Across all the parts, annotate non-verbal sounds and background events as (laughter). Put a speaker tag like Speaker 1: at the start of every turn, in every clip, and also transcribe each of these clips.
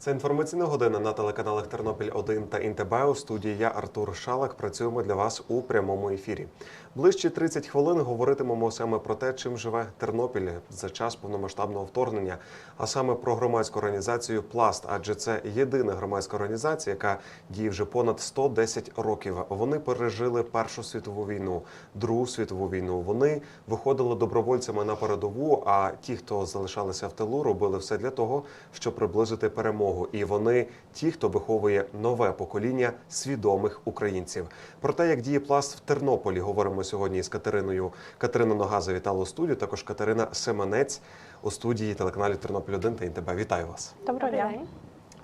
Speaker 1: Це інформаційна година на телеканалах Тернопіль 1 та ІНТБ. У студії я Артур Шалак. Працюємо для вас у прямому ефірі. Ближче 30 хвилин говоритимемо саме про те, чим живе Тернопіль за час повномасштабного вторгнення, а саме про громадську організацію Пласт, адже це єдина громадська організація, яка діє вже понад 110 років. Вони пережили Першу світову війну, Другу світову війну. Вони виходили добровольцями на передову. А ті, хто залишалися в тилу, робили все для того, щоб приблизити перемогу. І вони ті, хто виховує нове покоління свідомих українців. Про те, як діє пласт в Тернополі, говоримо сьогодні з Катериною. Катерина Нога завітала у студію. Також Катерина Семенець у студії телеканалів Тернопіль 1 та ІНТБ. Вітаю вас.
Speaker 2: Доброго дня.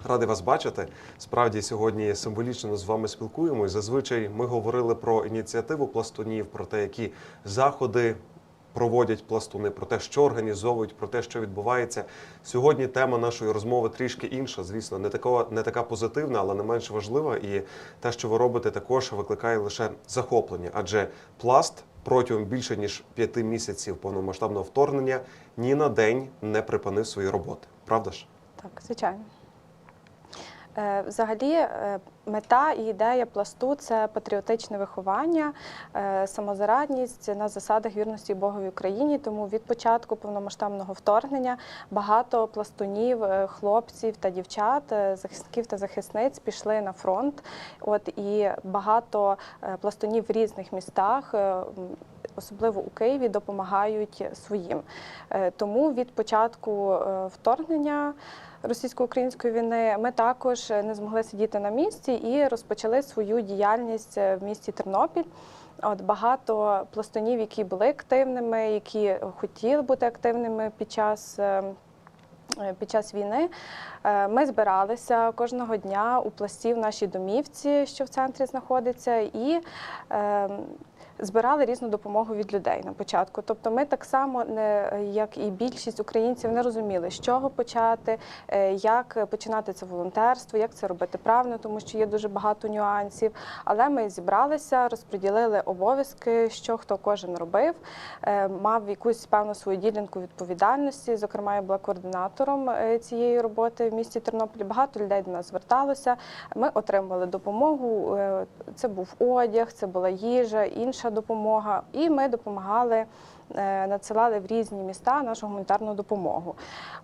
Speaker 1: Радий вас бачити. Справді сьогодні символічно з вами спілкуємось. Зазвичай ми говорили про ініціативу пластунів, про те, які заходи проводять пластуни, про те, що організовують, про те, що відбувається. Сьогодні тема нашої розмови трішки інша. Звісно, не така, не така позитивна, але не менш важлива. І те, що ви робите, також викликає лише захоплення, адже пласт. Протягом більше ніж п'яти місяців повномасштабного вторгнення ні на день не припинив свої роботи. Правда ж?
Speaker 2: Так, звичайно. Е, Взагалі, е, мета і ідея пласту це патріотичне виховання, е, самозарадність на засадах вірності Богові Україні. Тому від початку повномасштабного вторгнення багато пластунів, хлопців та дівчат, захисників та захисниць пішли на фронт. От і багато пластунів в різних містах. Особливо у Києві допомагають своїм. Е, Тому від початку е, вторгнення російсько-української війни ми також не змогли сидіти на місці і розпочали свою діяльність е, в місті Тернопіль. От багато пластунів, які були активними, які хотіли бути активними під час. Під час війни ми збиралися кожного дня у пласті в нашій домівці, що в центрі знаходиться, і е, збирали різну допомогу від людей на початку. Тобто, ми так само, не як і більшість українців, не розуміли, з чого почати, е, як починати це волонтерство, як це робити правильно, тому що є дуже багато нюансів. Але ми зібралися, розподілили обов'язки, що хто кожен робив, е, мав якусь певну свою ділянку відповідальності. Зокрема, я була координатором е, цієї роботи в місті Тернополі. Багато людей до нас зверталося. Ми отримували допомогу. Це був одяг, це була їжа, інша допомога. І ми допомагали. е, Надсилали в різні міста нашу гуманітарну допомогу.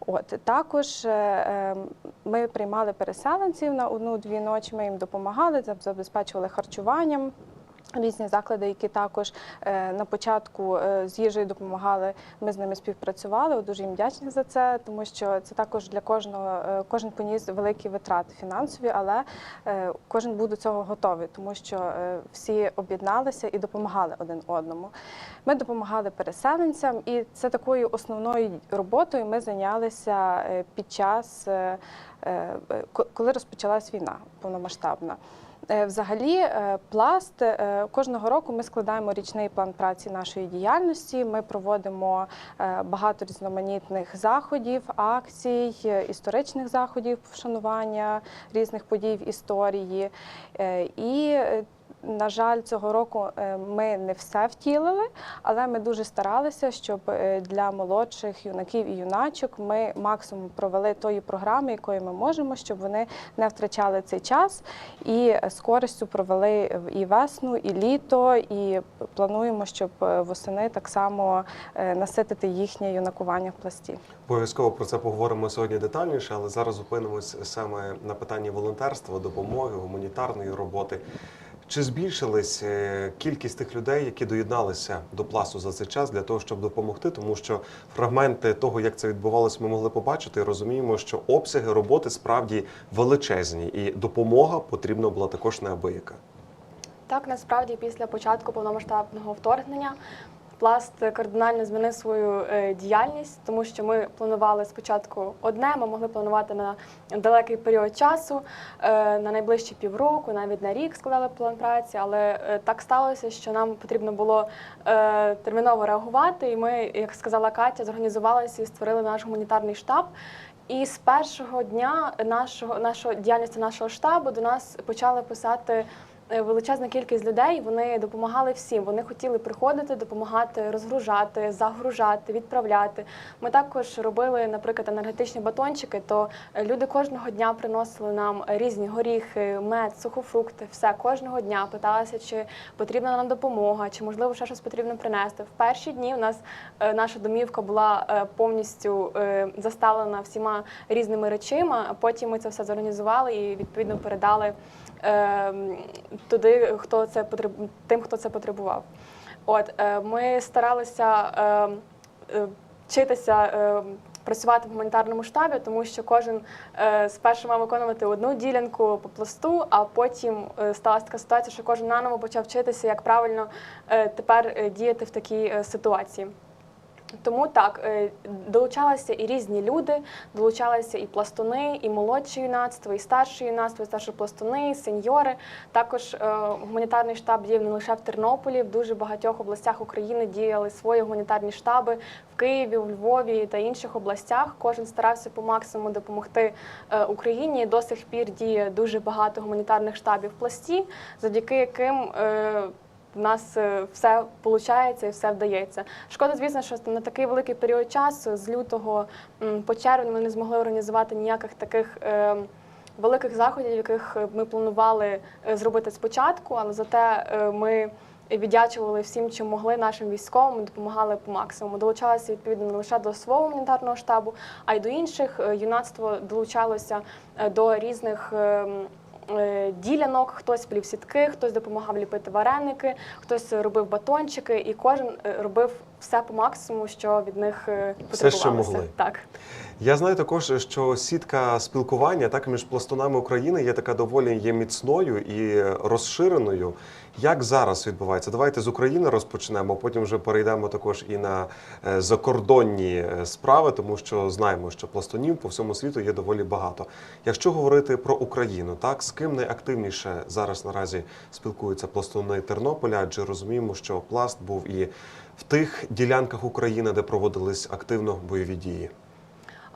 Speaker 2: От також е, е, ми приймали переселенців на одну-дві ночі. Ми їм допомагали, забезпечували харчуванням. Різні заклади, які також е, на початку е, з їжею допомагали, ми з ними співпрацювали. Дуже їм вдячні за це, тому що це також для кожного е, кожен поніс великі витрати фінансові, але кожен був до цього готовий, тому що всі об'єдналися і допомагали один одному. Ми допомагали переселенцям, і це такою основною роботою ми зайнялися під час, ко- коли розпочалась війна повномасштабна. Е, Взагалі, е, пласт е, кожного року ми складаємо річний план праці нашої діяльності. Ми проводимо багато різноманітних заходів, акцій, історичних заходів вшанування різних подій в історії. І на жаль, цього року е, ми не все втілили, але ми дуже старалися, щоб е, для молодших юнаків і юначок ми максимум провели тої програми, якою ми можемо, щоб вони не втрачали цей час і з користю провели і весну, і літо, і плануємо, щоб е, восени так само наситити їхнє юнакування в пласті.
Speaker 1: Обов'язково про це поговоримо сьогодні детальніше, але зараз зупинимось саме на питанні волонтерства, допомоги, гуманітарної роботи. Чи збільшилась е, кількість тих людей, які доєдналися до пласту за цей час для того, щоб допомогти? Тому що фрагменти того, як це відбувалось, ми могли побачити і розуміємо, що обсяги роботи справді величезні, і допомога потрібна була також неабияка.
Speaker 3: Так, насправді після початку повномасштабного вторгнення пласт кардинально змінив свою е, діяльність, тому що ми планували спочатку одне, ми могли планувати на далекий період часу, е, на найближчі півроку, навіть на рік складали план праці, але е, так сталося, що нам потрібно було терміново реагувати. І ми, як сказала Катя, зорганізувалися і створили наш гуманітарний штаб. І з першого дня нашого нашого діяльності нашого штабу до нас почали писати величезна кількість людей. Вони допомагали всім. Вони хотіли приходити, допомагати, розгружати, загружати, відправляти. Ми також робили, наприклад, енергетичні батончики. То е, люди кожного дня приносили нам різні горіхи, мед, сухофрукти. Все кожного дня питалися, чи потрібна нам допомога, чи можливо ще щось потрібно принести. В перші дні у нас е, наша домівка була е, повністю е, заставлена всіма різними речима. Потім ми це все зорганізували і відповідно передали е, туди, хто це потреб... тим, хто це потребував. От е, ми старалися е, е, вчитися. Працювати в гуманітарному штабі, тому що кожен спершу мав виконувати одну ділянку по пласту, а потім е, сталася така ситуація, що кожен наново почав вчитися, як правильно тепер діяти в такій ситуації. Тому так е, долучалися і різні люди, долучалися і пластуни, і молодше юнацтво, і старше юнацтво, і старші пластуни, і сеньори. Також е, гуманітарний штаб діяв не лише в Тернополі, в дуже багатьох областях України діяли свої гуманітарні штаби в Києві, у Львові та інших областях. Кожен старався по максимуму допомогти е, Україні. До сих пір діє дуже багато гуманітарних штабів в пласті, завдяки яким в нас е, все виходить і все вдається. Шкода, звісно, що на такий великий період часу, з лютого по червень, ми не змогли організувати ніяких таких. е, Великих заходів, яких е, ми планували зробити спочатку, але зате ми віддячували всім, чим могли нашим військовим, допомагали по максимуму. Долучалися відповідно не лише до свого гуманітарного штабу, а й до інших. Юнацтво долучалося до різних. Е, Ділянок, хтось плів сітки, хтось допомагав ліпити вареники, хтось робив батончики, і кожен е, робив все по максимуму, що від них е,
Speaker 1: Все, що могли.
Speaker 3: Так.
Speaker 1: Я знаю також, що сітка спілкування так між пластунами України є така доволі є міцною і розширеною. Як зараз відбувається? Давайте з України розпочнемо, потім вже перейдемо також і на е, закордонні е, справи, тому що знаємо, що пластунів по всьому світу є доволі багато. Якщо говорити про Україну, так з ким найактивніше зараз наразі спілкуються пластуни Тернополя, адже розуміємо, що пласт був і в тих ділянках України, де проводились активно бойові дії.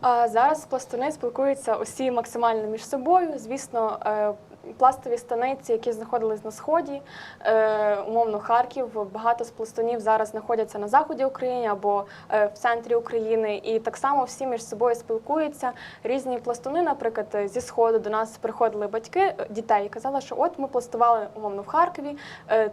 Speaker 3: А зараз пластуни спілкуються усі максимально між собою. Звісно, е, пластові станиці, які знаходились на сході, е, умовно Харків. Багато з пластунів зараз знаходяться на заході України або е, в центрі України, і так само всі між собою спілкуються. Різні пластуни, наприклад, зі сходу до нас приходили батьки е, дітей і казали, що от ми пластували умовно в Харкові.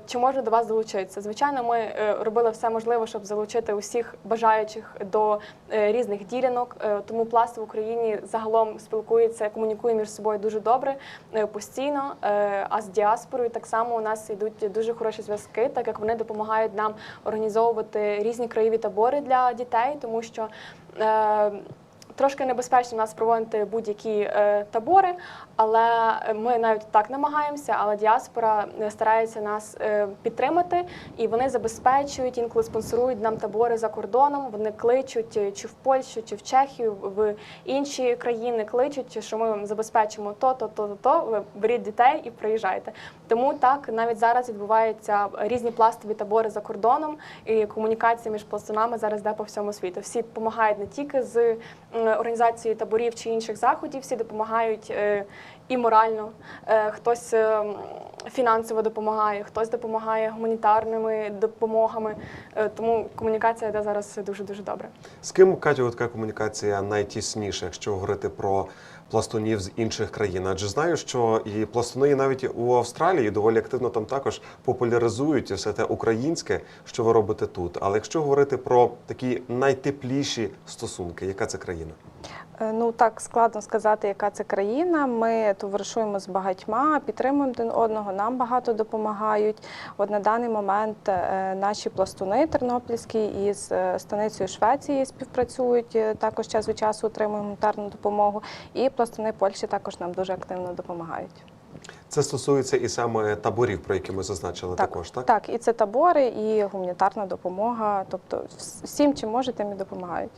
Speaker 3: Чи можна до вас долучитися? Звичайно, ми робили все можливе, щоб залучити усіх бажаючих до різних ділянок. Тому пласт в Україні загалом спілкується, комунікує між собою дуже добре, постійно. Е, А з діаспорою так само у нас йдуть дуже хороші зв'язки, так як вони допомагають нам організовувати різні краєві табори для дітей, тому що. Трошки небезпечно у нас проводити будь-які е, табори, але ми навіть так намагаємося. Але діаспора е, старається нас е, підтримати, і вони забезпечують, інколи спонсорують нам табори за кордоном. Вони кличуть е, чи в Польщу, чи в Чехію, в інші країни кличуть, що ми забезпечимо то, то, то, то, то. Ви беріть дітей і приїжджайте. Тому так навіть зараз відбуваються різні пластові табори за кордоном, і комунікація між пластунами зараз йде по всьому світу. Всі допомагають не тільки з організацією таборів чи інших заходів, всі допомагають е, і морально. Е, Хтось е, фінансово допомагає, хтось допомагає гуманітарними допомогами. Тому комунікація йде зараз дуже дуже добре.
Speaker 1: З ким Катю, така комунікація найтісніша, якщо говорити про пластунів з інших країн? Адже знаю, що і пластуни навіть у Австралії доволі активно там також популяризують все те українське, що ви робите тут. Але якщо говорити про такі найтепліші стосунки, яка це країна?
Speaker 2: Е, Ну так складно сказати, яка це країна. Ми товаришуємо з багатьма, підтримуємо один одного, нам багато допомагають. От на даний момент е, наші пластуни тернопільські із е, станицею Швеції співпрацюють. Також час від часу отримуємо гуманітарну допомогу. І пластуни Польщі також нам дуже активно допомагають.
Speaker 1: Це стосується і саме таборів, про які ми зазначили також, так?
Speaker 2: так, і це табори, і гуманітарна допомога. Тобто всім, чим можуть, тим і допомагають.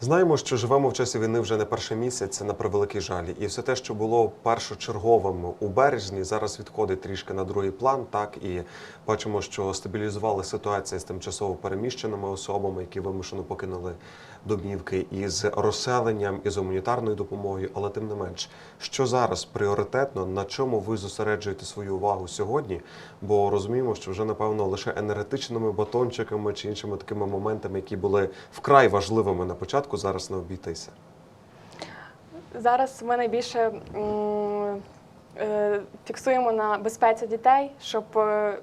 Speaker 1: Знаємо, що живемо в часі війни вже не перший місяць, на превеликий жаль. І все те, що було першочерговим у березні, зараз відходить трішки на другий план. Так і бачимо, що стабілізували ситуація з тимчасово переміщеними особами, які вимушено покинули домівки із розселенням, із гуманітарною допомогою. Але тим не менш, що зараз пріоритетно, на чому ви зосереджуєте свою увагу сьогодні? Бо розуміємо, що вже напевно лише енергетичними батончиками чи іншими такими моментами, які були вкрай важливими на початку, зараз не обійтися.
Speaker 3: Зараз ми найбільше м, е, фіксуємо на безпеці дітей, щоб е,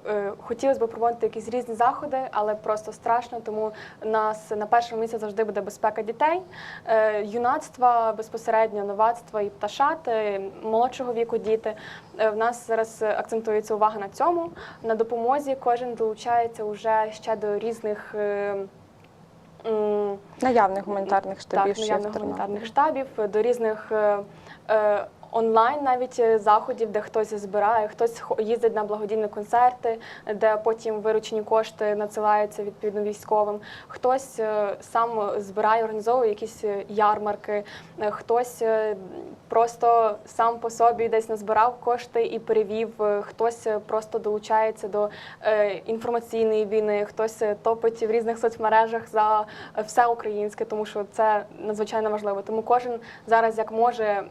Speaker 3: е, хотілося б проводити якісь різні заходи, але просто страшно. Тому нас на першому місці завжди буде безпека дітей, е, юнацтва безпосередньо, новацтва і пташати, молодшого віку діти. Е, В нас зараз акцентується увага на цьому. На допомозі кожен долучається вже ще до різних. е,
Speaker 2: Наявних гуманітарних штабів
Speaker 3: так, наявних гуманітарних штабів, до різних е, е, онлайн навіть е, заходів, де хтось збирає, хтось їздить на благодійні концерти, де потім виручені кошти надсилаються відповідно військовим. Хтось е, сам збирає, організовує якісь е, ярмарки, хтось просто сам по собі десь назбирав кошти і перевів. Хтось просто долучається до інформаційної війни, хтось топить в різних соцмережах за все українське, тому що це надзвичайно важливо. Тому кожен зараз як може.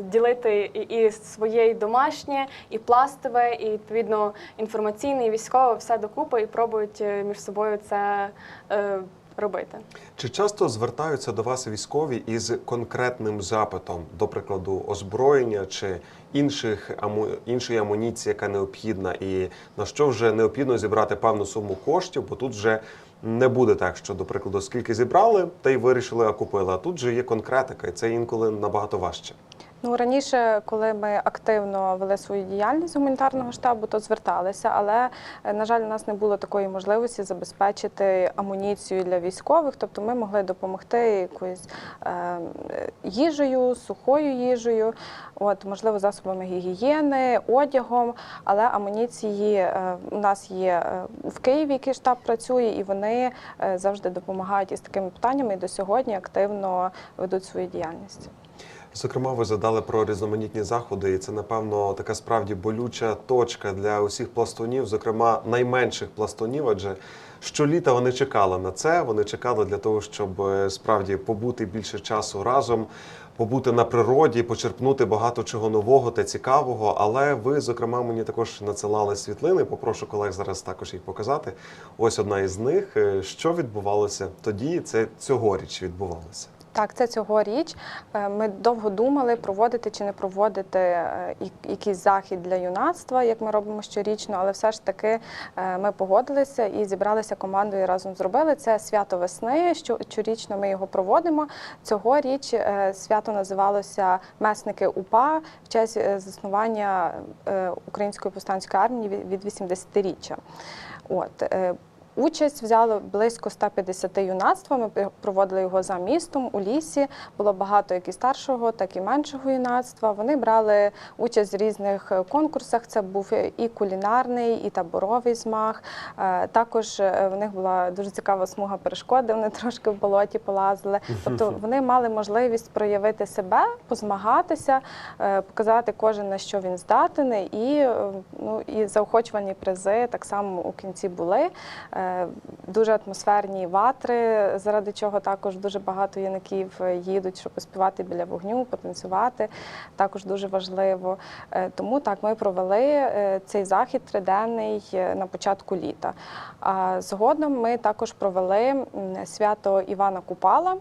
Speaker 3: Ділити і, своє домашнє, і пластове, і відповідно інформаційне, і військове все докупи і пробують е, між собою це е, робити.
Speaker 1: Чи часто звертаються до вас військові із конкретним запитом, до прикладу, озброєння чи інших аму... іншої амуніції, яка необхідна, і на що вже необхідно зібрати певну суму коштів, бо тут вже не буде так, що, до прикладу, скільки зібрали, та й вирішили, а купили. А тут же є конкретика, і це інколи набагато важче.
Speaker 2: Ну раніше, коли ми активно вели свою діяльність гуманітарного штабу, то зверталися, але е, на жаль, у нас не було такої можливості забезпечити амуніцію для військових. Тобто, ми могли допомогти якоюсь е, е, їжею, сухою їжею, от можливо, засобами гігієни, одягом. Але амуніції е, у нас є е, в Києві, який штаб працює, і вони завжди допомагають із такими питаннями і до сьогодні активно ведуть свою діяльність.
Speaker 1: Зокрема, ви задали про різноманітні заходи, і це напевно така справді болюча точка для усіх пластунів, зокрема найменших пластунів, адже щоліта вони чекали на це. Вони чекали для того, щоб е, справді побути більше часу разом, побути на природі, почерпнути багато чого нового та цікавого. Але ви, зокрема, мені також надсилали світлини. Попрошу колег зараз також їх показати. Ось одна із них. Е, Що відбувалося тоді? Це цьогоріч відбувалося.
Speaker 2: Так, це цьогоріч. Е, Ми довго думали, проводити чи не проводити е, якийсь захід для юнацтва, як ми робимо щорічно, але все ж таки е, ми погодилися і зібралися командою і разом зробили. Це свято весни. Щорічно ми його проводимо. Цьогоріч свято називалося Месники УПА в честь заснування Української повстанської армії від- від 80-річчя. От. Участь взяло близько 150 юнацтва. Ми проводили його за містом у лісі. Було багато як і старшого, так і меншого юнацтва. Вони брали участь в різних е, конкурсах. Це був і кулінарний, і таборовий змаг. Е, Також е, в них була дуже цікава смуга перешкод, де вони (laughs) трошки в болоті полазили. Тобто (laughs) вони мали можливість проявити себе, позмагатися, показати кожен на що він здатен, і ну і заохочувані призи так само у кінці були. Дуже атмосферні ватри, заради чого також дуже багато юнаків їдуть, щоб поспівати біля вогню, потанцювати. Також дуже важливо. Е, Тому так ми провели е, цей захід триденний е, на початку літа. А згодом ми також провели свято Івана Купала.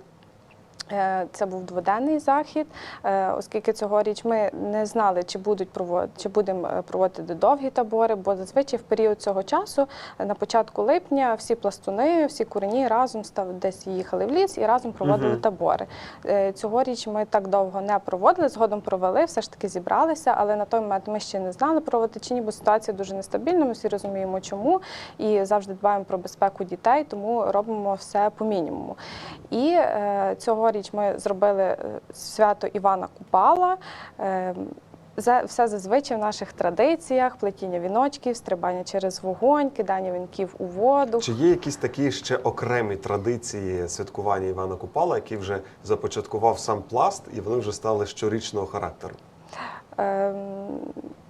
Speaker 2: Е, Це був дводенний захід, е, оскільки цьогоріч ми не знали, чи будуть проводити, чи будемо е, проводити довгі табори, бо зазвичай в період цього часу, на початку липня, всі пластуни, всі курені разом став десь їхали в ліс і разом проводили
Speaker 1: Мгм.
Speaker 2: табори. Цьогоріч ми так довго не проводили, згодом провели, все ж таки зібралися, але на той момент ми ще не знали проводити чи ні, бо ситуація дуже нестабільна. Ми всі розуміємо, чому і завжди дбаємо про безпеку дітей, тому робимо все по мінімуму. І е, цьогоріч ми зробили е, свято Івана Купала. Е, все зазвичай в наших традиціях: плетіння віночків, стрибання через вогонь, кидання вінків у воду.
Speaker 1: Чи є якісь такі ще окремі традиції святкування Івана Купала, які вже започаткував сам пласт, і вони вже стали щорічного характеру?
Speaker 2: Ем,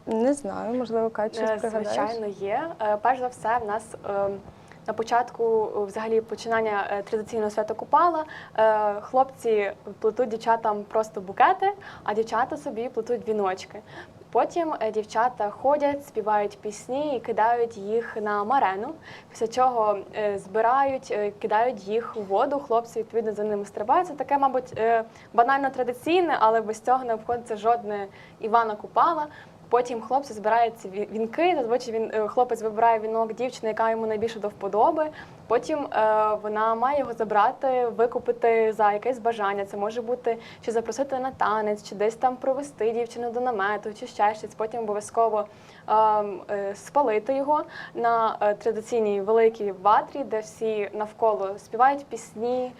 Speaker 2: не знаю, можливо, Катя, щось
Speaker 3: Е,
Speaker 2: пригадаєш?
Speaker 3: Звичайно, є. Перш за все, в нас е, на початку е, взагалі починання е, традиційного свята Купала е, хлопці плетуть дівчатам просто букети, а дівчата собі плетуть віночки. Потім дівчата ходять, співають пісні і кидають їх на марену. Після чого збирають, кидають їх у воду. Хлопці відповідно за ними стрибають. Це таке, мабуть, банально традиційне, але без цього не обходиться жодне Івана Купала. Потім хлопці збирають вінки. Зазвичай він е, хлопець вибирає вінок дівчини, яка йому найбільше до вподоби. Потім е, вона має його забрати, викупити за якесь бажання. Це може бути чи запросити на танець, чи десь там провести дівчину до намету, чи ще щось. Потім обов'язково е, е, спалити його на традиційній великій ватрі, де всі навколо співають пісні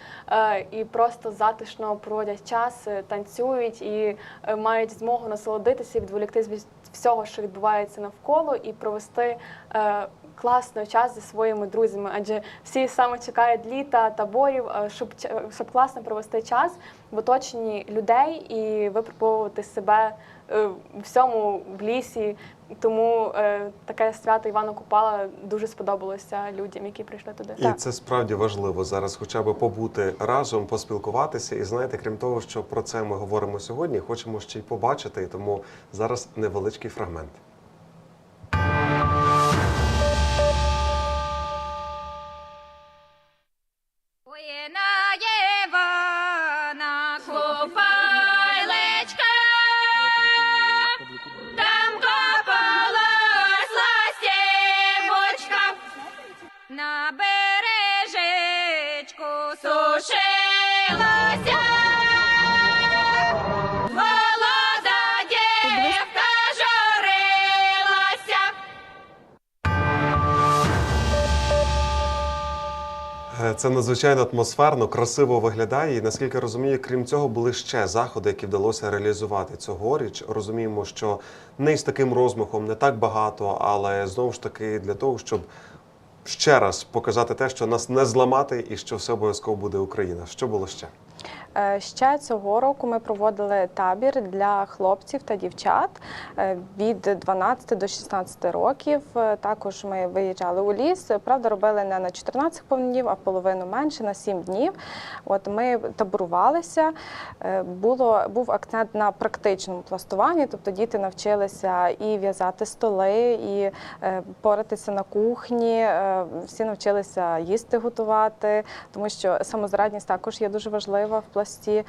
Speaker 3: і просто затишно проводять час, танцюють і мають змогу насолодитися і відволіктись від всього, що відбувається навколо, і провести е, класно час зі своїми друзями. Адже всі саме чекають літа, таборів, е, щоб щоб класно провести час в оточенні людей і випробовувати себе е, всьому в лісі. Тому е, таке свято Івана Купала дуже сподобалося людям, які прийшли туди.
Speaker 1: І це справді важливо зараз, хоча б побути разом, поспілкуватися. І знаєте, крім того, що про це ми говоримо сьогодні, хочемо ще й побачити. І тому зараз невеличкий фрагмент. Надзвичайно атмосферно, красиво виглядає. І наскільки розумію, крім цього, були ще заходи, які вдалося реалізувати цьогоріч. Розуміємо, що не з таким розмахом, не так багато, але знову ж таки для того, щоб ще раз показати те, що нас не зламати і що все обов'язково буде Україна. Що було ще?
Speaker 2: Е, Ще цього року ми проводили табір для хлопців та дівчат е, від 12 до 16 років. Е, Також ми виїжджали у ліс. Правда, робили не на 14 повних днів, а половину менше на 7 днів. От ми таборувалися. Було був акцент на практичному пластуванні, тобто діти навчилися і в'язати столи, і поратися на кухні. Всі навчилися їсти готувати, тому що самозарадність також є дуже важлива в пласті. Е,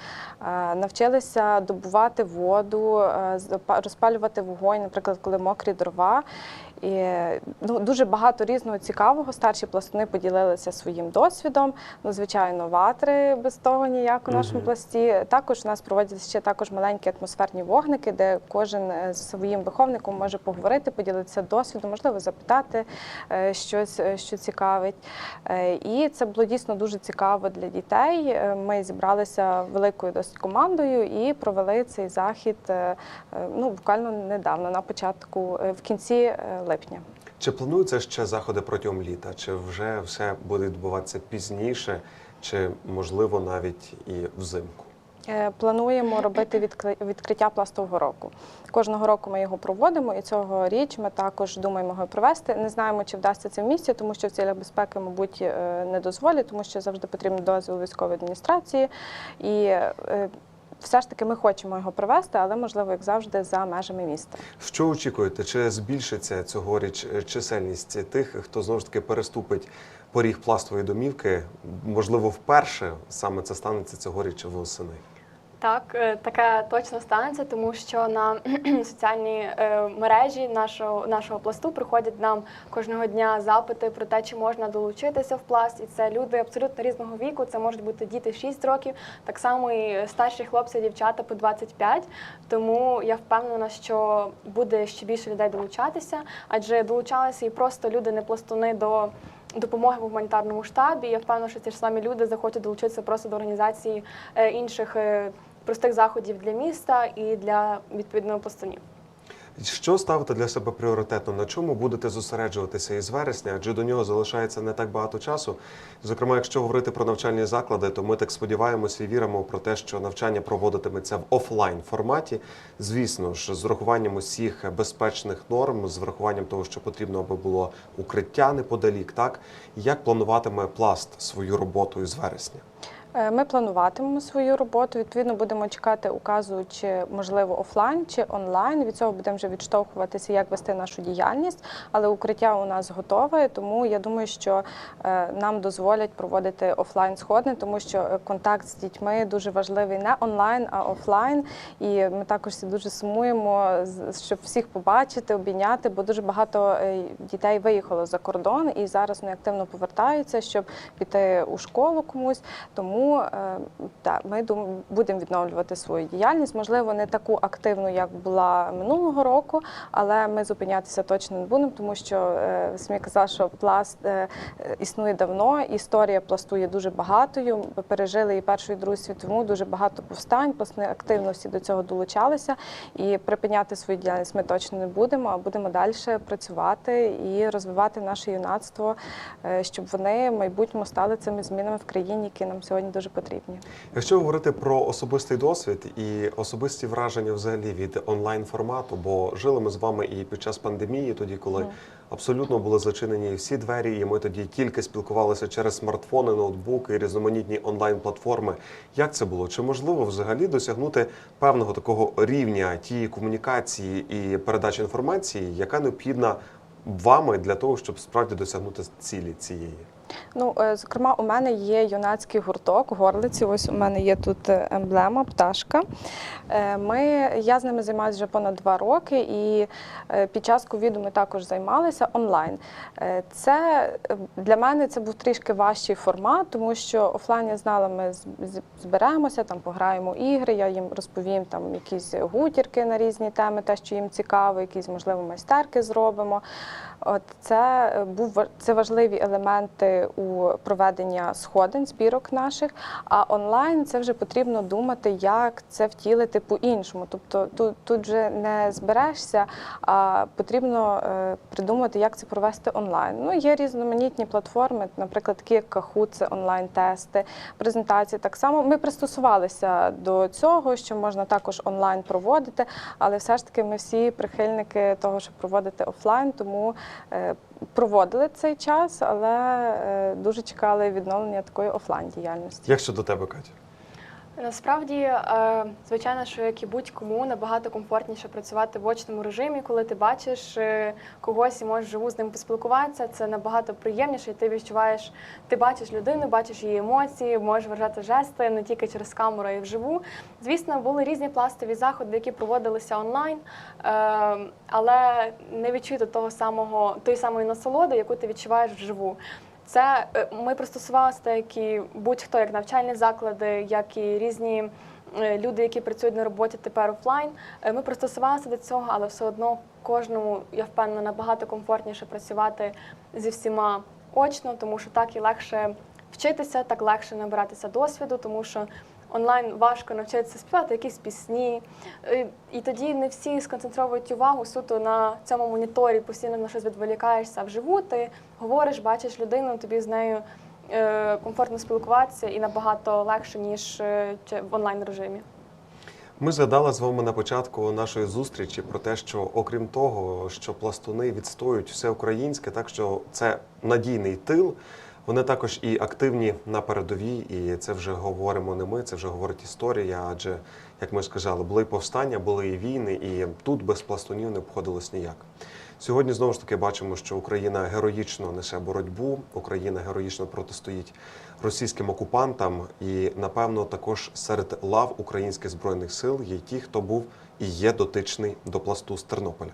Speaker 2: Навчилися добувати воду, е, розпалювати вогонь, наприклад, коли мокрі дрова. І ну, дуже багато різного цікавого. Старші пластуни поділилися своїм досвідом. Ну, звичайно, ватри без того ніяк у нашому пласті. Також у нас проводять ще також маленькі атмосферні вогники, де кожен е, з своїм виховником може поговорити, поділитися досвідом, можливо, запитати е, щось, е, що цікавить. І це було дійсно дуже цікаво для дітей. Ми зібралися великою досить командою і провели цей захід ну, буквально недавно, на початку, в кінці е, липня.
Speaker 1: Чи плануються ще заходи протягом літа? Чи вже все буде відбуватися пізніше, чи можливо навіть і взимку?
Speaker 2: Е, Плануємо робити відкриття пластового року. Кожного року ми його проводимо, і цього річ ми також думаємо його провести. Не знаємо, чи вдасться це в місті, тому що в цілях безпеки, мабуть, е, не дозволять, тому що завжди потрібен дозвіл військової адміністрації. І е, все ж таки ми хочемо його провести, але можливо, як завжди, за межами міста.
Speaker 1: Що очікуєте? Чи збільшиться цьогоріч е, чисельність тих, хто знову ж таки переступить поріг пластової домівки? Можливо, вперше саме це станеться цьогоріч восени?
Speaker 3: Так, е, таке точно станеться, тому що на (clears throat) соціальні е, мережі нашого нашого пласту приходять нам кожного дня запити про те, чи можна долучитися в пласт. І це люди абсолютно різного віку. Це можуть бути діти 6 років, так само і старші хлопці, дівчата по 25. Тому я впевнена, що буде ще більше людей долучатися, адже долучалися і просто люди, не пластуни до. Допомоги в гуманітарному штабі. Я впевнена, що ці ж самі люди захочуть долучитися просто до організації е, інших простих заходів для міста і для відповідного пластунів.
Speaker 1: Що ставите для себе пріоритетно? На чому будете зосереджуватися із вересня? Адже до нього залишається не так багато часу. Зокрема, якщо говорити про навчальні заклади, то ми так сподіваємося і віримо про те, що навчання проводитиметься в офлайн форматі. Звісно ж, з урахуванням усіх безпечних норм, з врахуванням того, що потрібно, аби було укриття неподалік. Так як плануватиме пласт свою роботу із вересня?
Speaker 2: Е, Ми плануватимемо свою роботу. Відповідно, будемо чекати указу, чи можливо офлайн чи онлайн. Від цього будемо вже відштовхуватися, як вести нашу діяльність. Але укриття у нас готове, тому я думаю, що е, нам дозволять проводити офлайн сходини, тому що е, контакт з дітьми дуже важливий не онлайн, а офлайн. І ми також дуже сумуємо, щоб всіх побачити, обійняти, бо дуже багато дітей виїхало за кордон і зараз вони активно повертаються, щоб піти у школу комусь. Тому е, так, ми будемо відновлювати свою діяльність. Можливо, не таку активну, як була минулого року, але ми зупинятися точно не будемо, тому що е, ви самі казали, що пласт е, існує давно. Історія пласту є дуже багатою. Ми пережили і першу, і другу світову, дуже багато повстань. Пластуни активно всі до цього долучалися. І припиняти свою діяльність ми точно не будемо, а будемо далі працювати і розвивати наше юнацтво, щоб вони в майбутньому стали цими змінами в країні, які нам сьогодні дуже потрібні.
Speaker 1: Якщо говорити про особистий досвід і особисті враження взагалі від онлайн формату, бо жили ми з вами і під час пандемії, тоді коли абсолютно були зачинені всі двері, і ми тоді тільки спілкувалися через смартфони, ноутбуки, різноманітні онлайн платформи. Як це було? Чи можливо взагалі досягнути певного такого рівня тієї комунікації і передачі інформації, яка необхідна вами для того, щоб справді досягнути цілі цієї?
Speaker 2: Ну, е, зокрема, у мене є юнацький гурток горлиці. Ось у мене є тут е, емблема, пташка. Е, Ми, я з ними займаюся вже понад два роки, і під час ковіду ми також займалися онлайн. Це для мене це був трішки важчий формат, тому що офлайн я знала, ми зберемося, там пограємо ігри, я їм розповім там якісь гутірки на різні теми, те, що їм цікаво, якісь можливо майстерки зробимо. От це був це важливі елементи у проведення сходин, збірок наших. А онлайн це вже потрібно думати, як це втілити по-іншому. Тобто тут, тут вже не зберешся, а потрібно е, придумати, як це провести онлайн. Ну є різноманітні платформи, наприклад, такі як Kahoot, це онлайн-тести, презентації. Так само ми пристосувалися до цього, що можна також онлайн проводити, але все ж таки ми всі прихильники того, щоб проводити офлайн, тому е, проводили цей час, але е, дуже чекали відновлення такої офлайн діяльності.
Speaker 1: Як щодо тебе, Катя?
Speaker 3: Насправді, е, звичайно, що як і будь-кому набагато комфортніше працювати в очному режимі, коли ти бачиш е, когось і можеш живу з ним поспілкуватися. Це набагато приємніше. і Ти відчуваєш, ти бачиш людину, бачиш її емоції, можеш виражати жести не тільки через камеру, а й вживу. Звісно, були різні пластові заходи, які проводилися онлайн, е, але не відчути того самого тої самої насолоди, яку ти відчуваєш вживу. Це е, ми пристосувалися, так як і будь-хто, як навчальні заклади, як і різні е, люди, які працюють на роботі тепер офлайн. Е, Ми пристосувалися до цього, але все одно кожному, я впевнена, набагато комфортніше працювати зі всіма очно, тому що так і легше вчитися, так легше набиратися досвіду, тому що онлайн важко навчитися співати якісь пісні. Е, І тоді не всі сконцентровують увагу суто на цьому моніторі, постійно на щось відволікаєшся. Вживу ти говориш, бачиш людину, тобі з нею е, комфортно спілкуватися і набагато легше, ніж е, в онлайн режимі.
Speaker 1: Ми згадали з вами на початку нашої зустрічі про те, що окрім того, що пластуни відстоюють все українське, так що це надійний тил. Вони також і активні на передовій, і це вже говоримо не ми, це вже говорить історія. Адже, як ми сказали, були повстання, були і війни, і тут без пластунів не обходилось ніяк. Сьогодні знову ж таки бачимо, що Україна героїчно несе боротьбу, Україна героїчно протистоїть російським окупантам, і напевно також серед лав українських збройних сил є ті, хто був і є дотичний до пласту з Тернополя.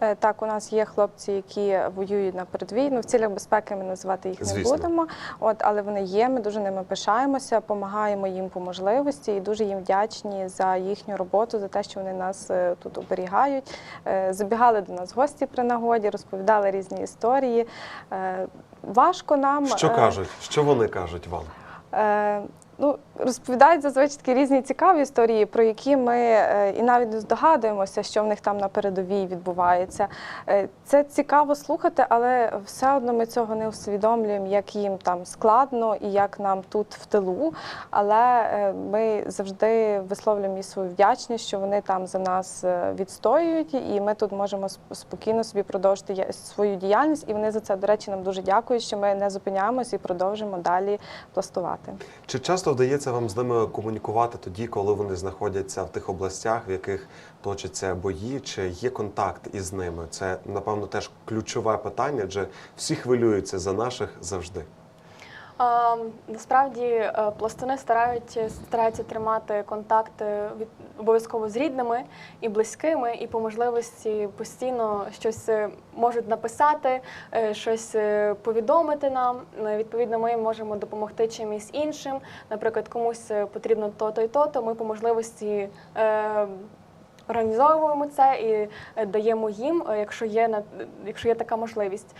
Speaker 2: Е, Так, у нас є хлопці, які воюють на передовій. Ну, в цілях безпеки ми називати їх
Speaker 1: Звісно.
Speaker 2: не будемо. От, але вони є. Ми дуже ними пишаємося, допомагаємо їм по можливості і дуже їм вдячні за їхню роботу, за те, що вони нас е, тут оберігають. Е, Забігали до нас гості при нагоді, розповідали різні історії. Важко нам
Speaker 1: Що кажуть? Що вони кажуть вам?
Speaker 2: Е, ну, розповідають зазвичай такі різні цікаві історії, про які ми е, і навіть не здогадуємося, що в них там на передовій відбувається. Е, Це цікаво слухати, але все одно ми цього не усвідомлюємо, як їм там складно і як нам тут в тилу. Але е, ми завжди висловлюємо їй свою вдячність, що вони там за нас відстоюють, і ми тут можемо спокійно собі продовжити свою діяльність. І вони за це, до речі, нам дуже дякують, що ми не зупиняємось і продовжимо далі пластувати.
Speaker 1: Чи часто вдається вам з ними комунікувати тоді, коли вони знаходяться в тих областях, в яких точаться бої? Чи є контакт із ними? Це напевно теж ключове питання, адже всі хвилюються за наших завжди.
Speaker 3: Насправді е, пластуни старають, стараються тримати контакти від, обов'язково з рідними і близькими, і по можливості постійно щось е, можуть написати, е, щось повідомити нам. Відповідно, ми можемо допомогти чимось іншим. Наприклад, комусь потрібно то-то і то-то. Ми по можливості. Організовуємо це і даємо їм, якщо є якщо є така можливість.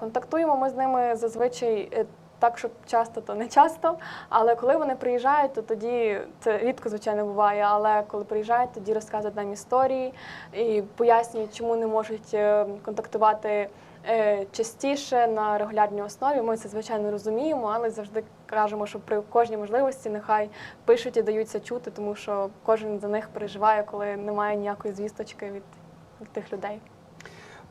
Speaker 3: Контактуємо ми з ними зазвичай так, щоб часто, то не часто. Але коли вони приїжджають, то тоді це рідко, звичайно, буває. Але коли приїжджають, тоді розказують нам історії і пояснюють, чому не можуть е, контактувати е, частіше на регулярній основі. Ми це звичайно розуміємо, але завжди кажемо, що при кожній можливості нехай пишуть і даються чути, тому що кожен за них переживає, коли немає ніякої звісточки від, від тих людей.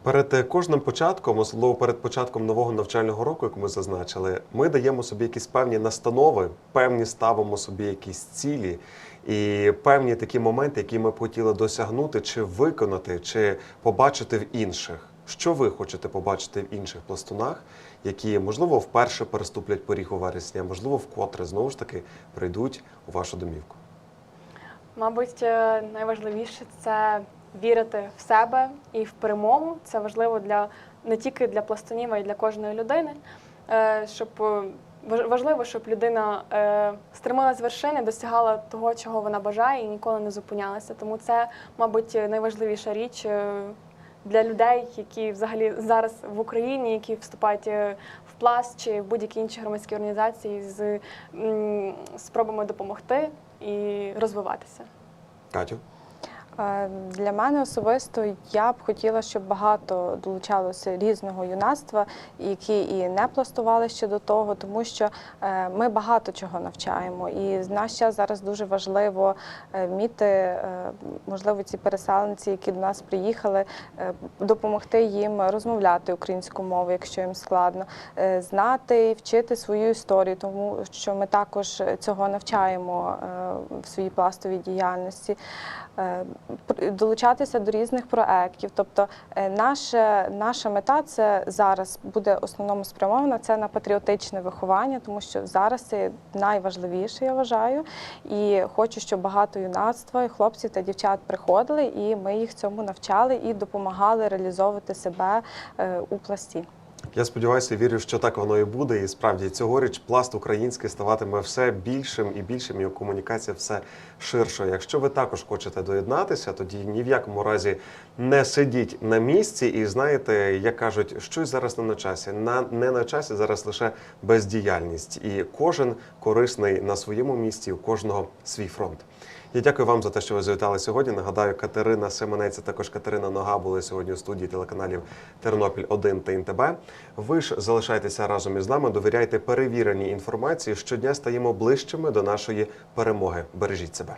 Speaker 1: Перед е, кожним початком, особливо перед початком нового навчального року, як ми зазначили, ми даємо собі якісь певні настанови, певні ставимо собі якісь цілі і певні такі моменти, які ми б хотіли досягнути, чи виконати, чи побачити в інших. Що ви хочете побачити в інших пластунах, які можливо вперше переступлять поріг у вересні, а можливо вкотре знову ж таки прийдуть у вашу домівку?
Speaker 3: Мабуть, е, найважливіше це вірити в себе і в перемогу. Це важливо для не тільки для пластунів, а й для кожної людини. Е, Щоб е, важ- важливо, щоб людина е, стремилась вершини, досягала того, чого вона бажає, і ніколи не зупинялася. Тому це, мабуть, найважливіша річ. Для людей, які взагалі зараз в Україні, які вступають в пласт чи в будь-які інші громадські організації з спробами допомогти і розвиватися.
Speaker 1: Катю?
Speaker 2: Для мене особисто я б хотіла, щоб багато долучалося різного юнацтва, які і не пластували ще до того, тому що е, ми багато чого навчаємо. І в наш час зараз дуже важливо е, вміти, е, можливо, ці переселенці, які до нас приїхали, допомогти їм розмовляти українською мовою, якщо їм складно, знати і вчити свою історію, тому що ми також цього навчаємо в своїй пластовій діяльності. Долучатися до різних проєктів. Тобто е, наша, наша мета це зараз буде основному спрямована це на патріотичне виховання, тому що зараз це найважливіше, я вважаю. І хочу, щоб багато юнацтва, і хлопців та дівчат приходили, і ми їх цьому навчали і допомагали реалізовувати себе е, у пласті.
Speaker 1: Я сподіваюся, вірю, що так воно і буде. І справді цьогоріч пласт український ставатиме все більшим і більшим, і комунікація все ширшою. Якщо ви також хочете доєднатися, тоді ні в якому разі не сидіть на місці і знаєте, як кажуть, щось зараз не на часі. На не на часі зараз лише бездіяльність, і кожен корисний на своєму місці, у кожного свій фронт. Я дякую вам за те, що ви завітали сьогодні. Нагадаю, Катерина Семенець, також Катерина Нога були сьогодні у студії телеканалів Тернопіль 1 та НТБ. Ви ж залишайтеся разом із нами, довіряйте перевіреній інформації. Щодня стаємо ближчими до нашої перемоги. Бережіть себе.